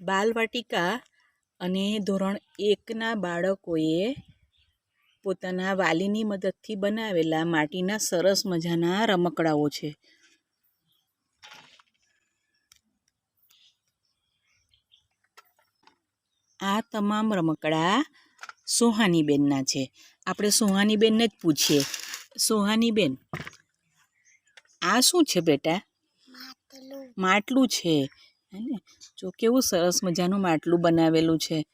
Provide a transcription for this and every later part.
બાલવાટિકા અને ધોરણ એકના બાળકોએ પોતાના વાલીની મદદથી બનાવેલા માટીના સરસ મજાના રમકડાઓ છે. આ તમામ રમકડા સોહાનીબેનના છે. આપણે સોહાનીબેનને જ પૂછીએ. સોહાનીબેન આ શું છે બેટા? માટલું. માટલું છે. હે ને? જો કેવું સરસ મજાનું માટલું બનાવેલું છે.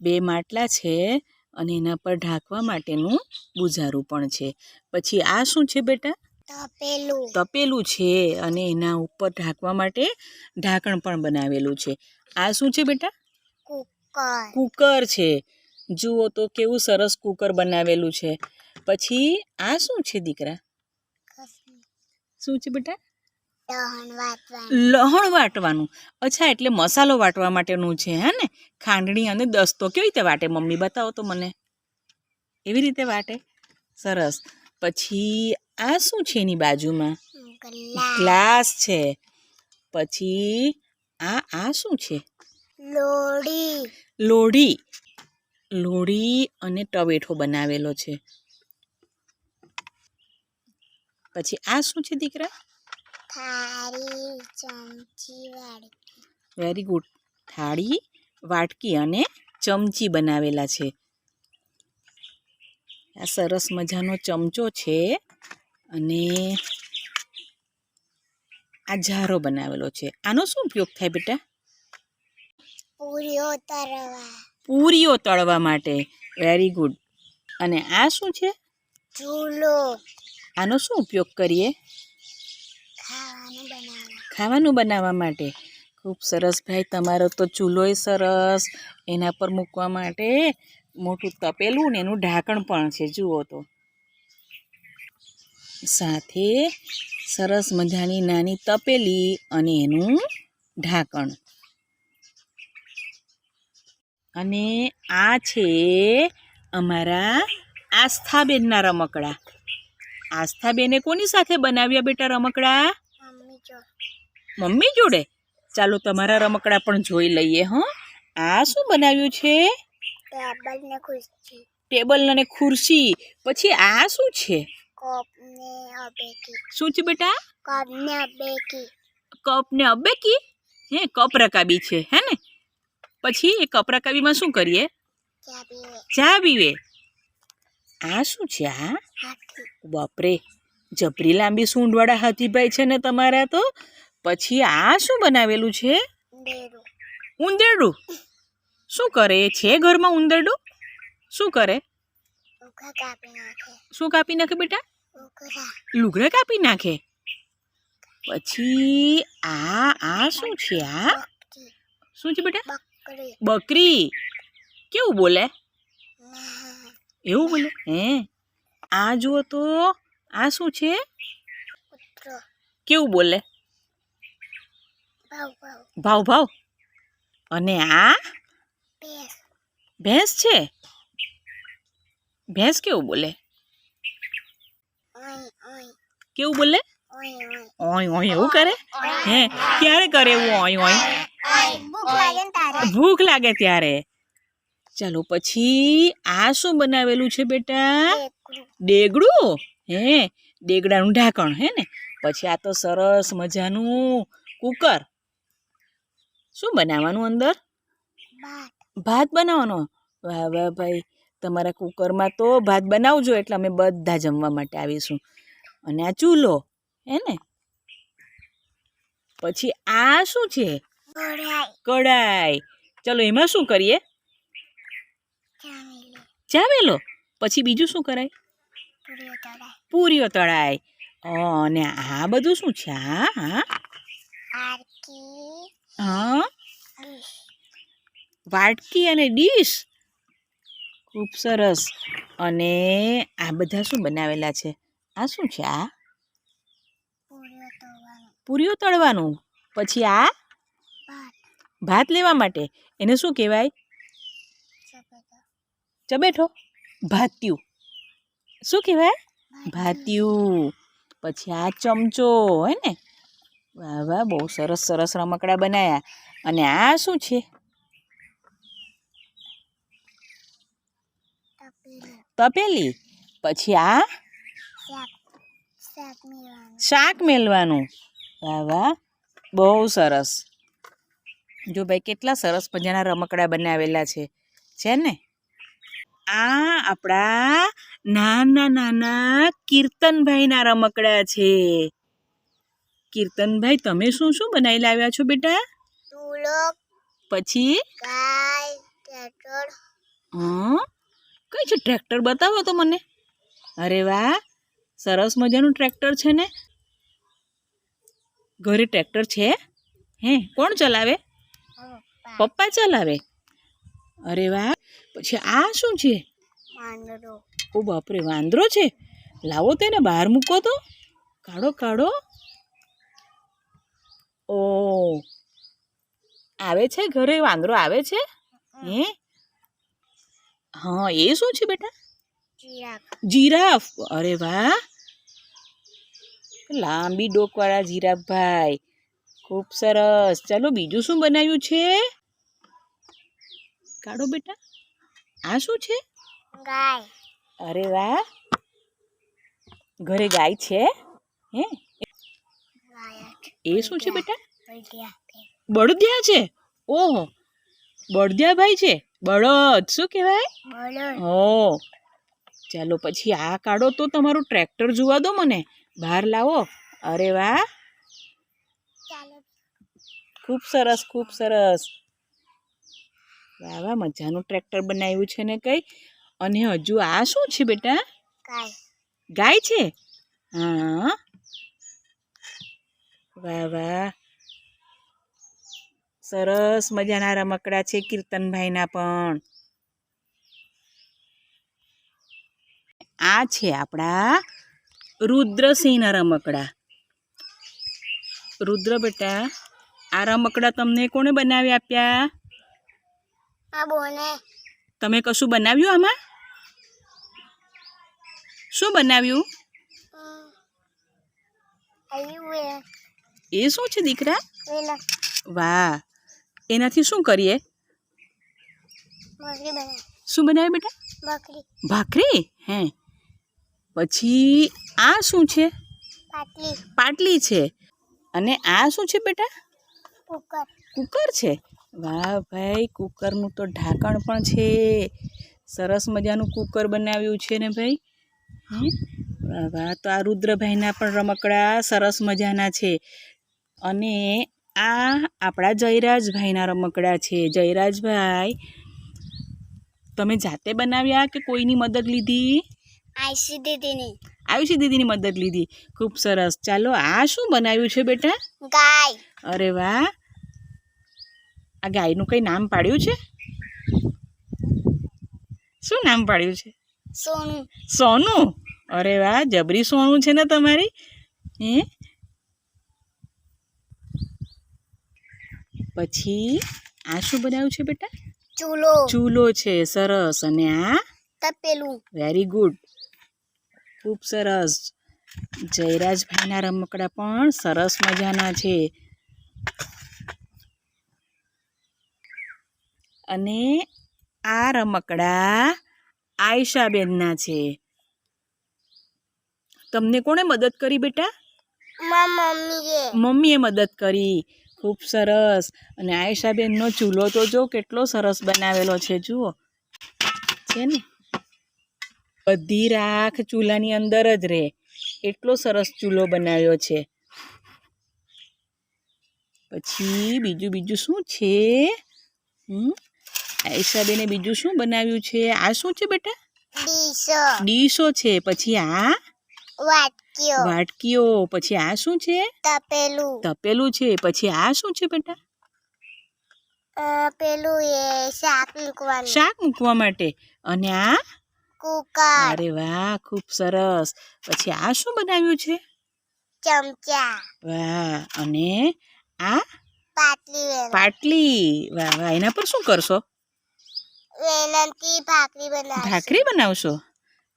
બે માટલા છે અને એના પર ઢાંકવા માટેનું બુઝારું પણ છે. પછી આ શું છે બેટા? તપેલું. તપેલું છે અને એના ઉપર ઢાંકવા માટે ઢાંકણ પણ બનાવેલું છે. આ શું છે બેટા? કુકર. કુકર છે. જુઓ તો કેવું સરસ કુકર બનાવેલું છે. પછી આ શું છે દીકરા? શું છે બેટા? લહણ વાટવાનું. અચ્છા એટલે મસાલો વાટવા માટેનું છે હે ને? ખાંડણી અને દસ્તો કેવી રીતે વાટે? મમ્મી બતાવો તો મને. એવી રીતે વાટે? સરસ. પછી આ શું છે એની બાજુમાં? ગ્લાસ. છે. પછી આ આ શું છે? લોડી લોડી લોડી અને ટવેઠો બનાવેલો છે. પછી આ શું છે દીકરા? થાળી ચમચી વાળી વેરી ગુડ થાળી વાટકી અને ચમચી બનાવેલા છે. આ સરસ મજાનો ચમચો છે અને આ જારો બનાવેલો છે. આનો શું ઉપયોગ થાય બેટા? પૂરીઓ તળવા. પૂરીઓ તળવા માટે. વેરી ગુડ અને આ શું છે? ચૂલો આનો શું ઉપયોગ કરીએ? ખાવાનું બનાવવા માટે? ખૂબ સરસ ભાઈ, તમારો તો ચૂલોય સરસ. એના પર મૂકવા માટે મોટું તપેલું ને એનું ઢાંકણ પણ છે, જુઓ તો. સાથે સરસ મજાની નાની તપેલી અને એનું ઢાંકણ. અને આ છે અમારા આસ્થાબેનના રમકડા. આસ્થાબેને કોની સાથે બનાવ્યા બેટા રમકડા? મમ્મી જોડે? ચાલો તમારા રમકડા પણ જોઈ લઈએ હં. આ શું બનાવ્યું છે? ટેબલ ને ખુરશી. ટેબલ અને ખુરશી. પછી આ શું છે? કપ ને અબેકી. શું છે બેટા? કપ ને અબેકી. કપ ને અબેકી? હે કપ રકાબી છે હે ને? પછી એ કપ રકાબીમાં શું કરીએ? ચા પીવે. આ શું છે આ? બાપરે. જબરી લાંબી સૂંઢવાળા હાથીભાઈ છે ને તમારા તો? પછી આ શું બનાવેલું છે? ઉંદરડું શું કરે? છે ઘરમાં ઉંદરડું શું કરે? શું કાપી નાખે બેટા? લુગડા. કાપી નાખે? પછી આ આ શું છે આ? શું છે બેટા? બકરી. બકરી. કેવું બોલે? એવું બોલે? હે? આ જુઓ તો આ શું છે? કેવું બોલે? ભાવ ભાવ. અને આ? ભેંસ. છે? ભેંસ કેવું બોલે? કેવું બોલે? ઓય ઓય. એવું કરે? હે ક્યારે કરે એવું ઓય ઓય? ભૂખ લાગે ત્યારે. ચાલો પછી આ શું બનાવેલું છે બેટા? ડેગડું? હે દેગડાનું ઢાંકણ હે ને? પછી આ તો સરસ મજાનું કુકર. શું બનાવવાનું અંદર? ભાત. બનાવવાનો? વાહ વાહ ભાઈ. તમારા કુકરમાં તો ભાત બનાવજો એટલે અમે બધા જમવા માટે આવીશું. અને આ ચૂલો હે ને? પછી આ શું છે? કડાઈ ચલો એમાં શું કરીએ? ચાવેલો પછી બીજું શું કરાય? પૂરીઓ તળાય. અને આ બધું શું છે આ હા? હા? વાટકી અને ડીશ? ખૂબ સરસ. અને આ બધા શું બનાવેલા છે? આ શું છે આ? પૂરીઓ તળવાનું. પછી આ? ભાત. લેવા માટે. એને શું કહેવાય? ચબેઠો ભાત્યું. શું કહેવાય? ભાત્યું પછી આ ચમચો હે ને વાહ વાહ બહુ સરસ સરસ રમકડા બનાવ્યા અને આ શું છે? તપેલી. પછી આ? શાક મેલવાનું વાહ વાહ બહુ સરસ. જો ભાઈ કેટલા સરસ મજાના રમકડા બનાવેલા છે. છે ને? આ આપણા નાના નાના કીર્તનભાઈના રમકડા છે. કીર્તનભાઈ તમે શું શું બનાવી લાવ્યા છો બેટા? પછી? હં? કઈ છે ટ્રેક્ટર બતાવો તો મને. અરે વાહ સરસ મજાનું ટ્રેક્ટર છે ને. ઘરે ટ્રેક્ટર છે? હે કોણ ચલાવે? પપ્પા. પપ્પા ચલાવે? અરે વાહ. પછી આ શું છે? ઓ બાપરે વાંદરો છે? લાવો તેને બહાર મૂકો તો. કાઢો કાઢો. ઓ. આવે છે ઘરે? વાંદરો આવે છે? હે. હા? એ શું છે બેટા? જીરાફ. અરે વાહ. લાંબી ડોકવાળા જીરાફભાઈ ખૂબ સરસ. ચાલો બીજું શું બનાવ્યું છે? કાઢો બેટા. આ શું છે? ગાય. અરે વાહ. ઘરે ગાય છે? હે? એ શું છે બેટા? બળદિયા છે. ઓહો. બળદિયા ભાઈ છે? બળદ. શું કહેવાય? હો ચાલો પછી આ કાઢો તો તમારું ટ્રેક્ટર જોવા દો મને. બહાર લાવો. અરે વાહ. ખૂબ સરસ ખૂબ સરસ. વાહ મજાનું ટ્રેક્ટર બનાવ્યું છે ને કઈ? અને હજુ આ શું છે બેટા? ગાય. ગાય છે? હા. વાહ વાહ. સરસ મજાના રમકડા છે કીર્તનભાઈના પણ. આ છે આપણા રુદ્રસિંહના રમકડા રુદ્ર બેટા આ રમકડા તમને કોણે બનાવી આપ્યા? આ બોને. તમે કશું બનાવ્યું આમાં? શું બનાવ્યું? એ. શું છે દીકરા? વાહ. એનાથી શું કરીએ? શું બનાવ્યું બેટા? ભાખરી? હે. પછી આ શું છે? પાટલી. પાટલી છે. અને આ શું છે બેટા? કુકર. કુકર છે. વાહ ભાઈ કુકરનું તો ઢાંકણ પણ છે. સરસ મજાનું કુકર બનાવ્યું છે ને ભાઈ? વાહ વાહ. તો આ રુદ્રભાઈના પણ રમકડા સરસ મજાના છે. અને આ આપણા જયરાજભાઈના રમકડા છે. જયરાજભાઈ તમે જાતે બનાવ્યા કે કોઈની મદદ લીધી? આયુષી દીદીની. આયુષી દીદીની મદદ લીધી. ખૂબ સરસ. ચાલો આ શું બનાવ્યું છે બેટા? ગાય. અરે વાહ. આ ગાયનું કઈ નામ પાડ્યું છે? શું નામ પાડ્યું છે? સોનું. સોનું? અરે વાહ જબરી સોનું છે ને તમારી? હે? પછી આ શું બનાવ્યું છે બેટા? ચૂલો. ચૂલો છે સરસ. અને આ? તપેલું. Very good. ખૂબ સરસ. જયરાજભાઈના રમકડા પણ સરસ મજાના છે. અને આ રમકડા આયશાબેનના છે. તમને કોણે મદદ કરી બેટા? મમ્મીએ. મદદ કરી. ખૂબ સરસ. અને આયશાબેનનો ચૂલો તો જો કેટલો સરસ બનાવેલો છે જુઓ. છે ને? બધી રાખ ચૂલાની અંદર જ રહે એટલો સરસ ચૂલો બનાવ્યો છે. પછી બીજું બીજું શું છે? હમ? આયશાબેને બીજું શું બનાવ્યું છે? આ શું છે બેટા? ડીશો. ડીશો છે. પછી આ? વાટકીઓ. વાટકીઓ. પછી આ શું છે? તપેલું. તપેલું છે. પછી આ શું છે બેટા? પેલું એ શાક મૂકવાનું. શાક મૂકવા માટે. અને આ? કુકર. અરે વાહ ખૂબ સરસ. પછી આ શું બનાવ્યું છે? ચમચા. વાહ. અને આ? પાટલી પાટલી. વાહ વાહ. એના પર શું કરશો? વેલણથી ભાખરી બનાવશું. ભાખરી બનાવશો?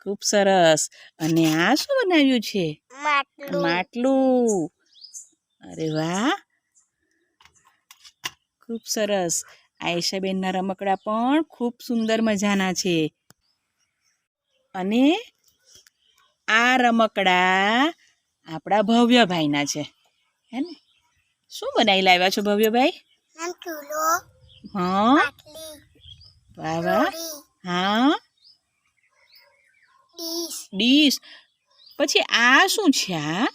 ખૂબ સરસ. અને આ શું બનાવ્યું છે? માટલું. માટલું. અરે વાહ! ખૂબ સરસ. આયશાબેનના રમકડા પણ ખૂબ સુંદર મજાના છે. અને આ રમકડા આપણા ભવ્યભાઈના છે. હે ને? શું બનાવી લાવ્યા છો ભવ્યભાઈ? ચૂલો હા? વાહ વાહ. હા? ડીશ. પછી આ શું છે આ?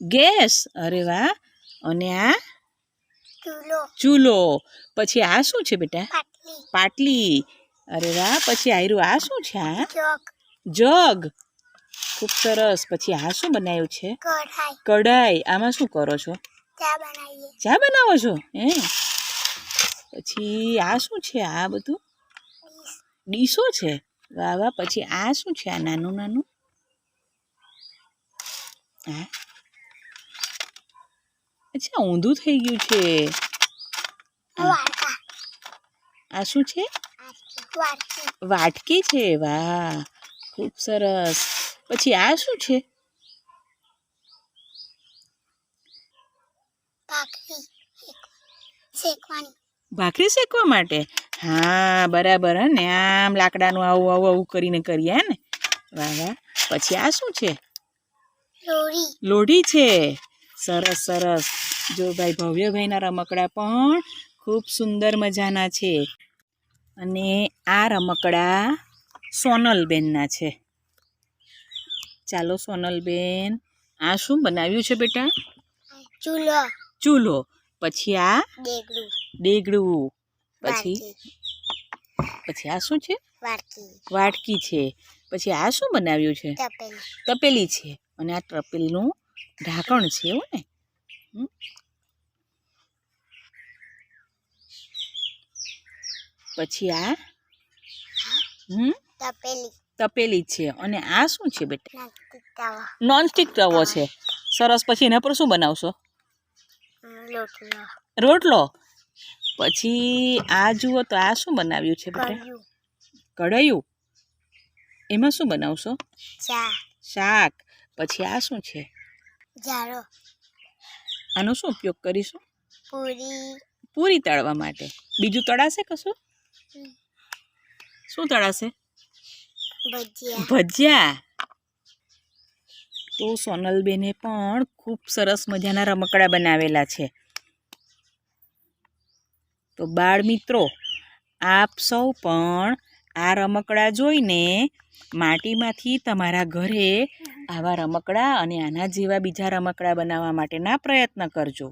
ગેસ. અરે વાહ. અને આ? ચૂલો. પછી આ શું છે બેટા? પાટલી. અરે વાહ. પછી આયરું આ શું છે આ? જગ. ખૂબ સરસ. પછી આ શું બનાવ્યું છે? કઢાઈ. આમાં શું કરો છો? ચા ચા બનાવો છો? હે પછી આ શું છે આ બધું? ડીસો છે? વાહ વાહ પછી આ શું છે? આ નાનું નાનું? હા. અચ્છા ઊંધું થઈ ગયું છે. આ શું છે? વાટકી. છે? વાહ ખૂબ સરસ. પછી આ શું છે? શેકવાની. ભાખરી શેકવા માટે? હા બરાબર હે ને? આમ લાકડાનું આવું આવું આવું કરીને કરીએ ને? વાહ વાહ. પછી આ શું છે? લોઢી છે. સરસ સરસ. જો ભાઈ ભવ્યભાઈના રમકડા પણ ખૂબ સુંદર મજાના છે. અને આ રમકડા સોનલબેનના છે. ચાલો સોનલબેન આ શું બનાવ્યું છે બેટા? ચૂલો. ચૂલો. પછી આ? ડેગડું. પછી? પછી આ શું છે? વાટકી. છે. પછી આ શું બનાવ્યું છે? તપેલી. છે. અને આ તપેલીનું ઢાંકણ છે એવું ને. પછી આ? હમ? તપેલી. તપેલી છે. અને આ શું છે બેટા? નોનસ્ટિક તવો. છે. સરસ. પછી એના પર શું બનાવશો? રોટલો? પછી આ જુઓ તો આ શું બનાવ્યું છે બેટા? કઢાયું. એમાં શું બનાવશો? શાક. પછી આ શું છે? આનો શું ઉપયોગ કરીશું? પૂરી. પૂરી તળવા માટે. બીજું તળાશે કશું? શું તળાશે? ભજીયા. ભજીયા? તો સોનલબેને પણ ખૂબ સરસ મજાના રમકડા બનાવેલા છે. તો બાળ મિત્રો, આપ સૌ પણ આ રમકડા જોઈને માટીમાંથી તમારા ઘરે આવા રમકડા અને આના જેવા બીજા રમકડા બનાવવા માટેના પ્રયત્ન કરજો.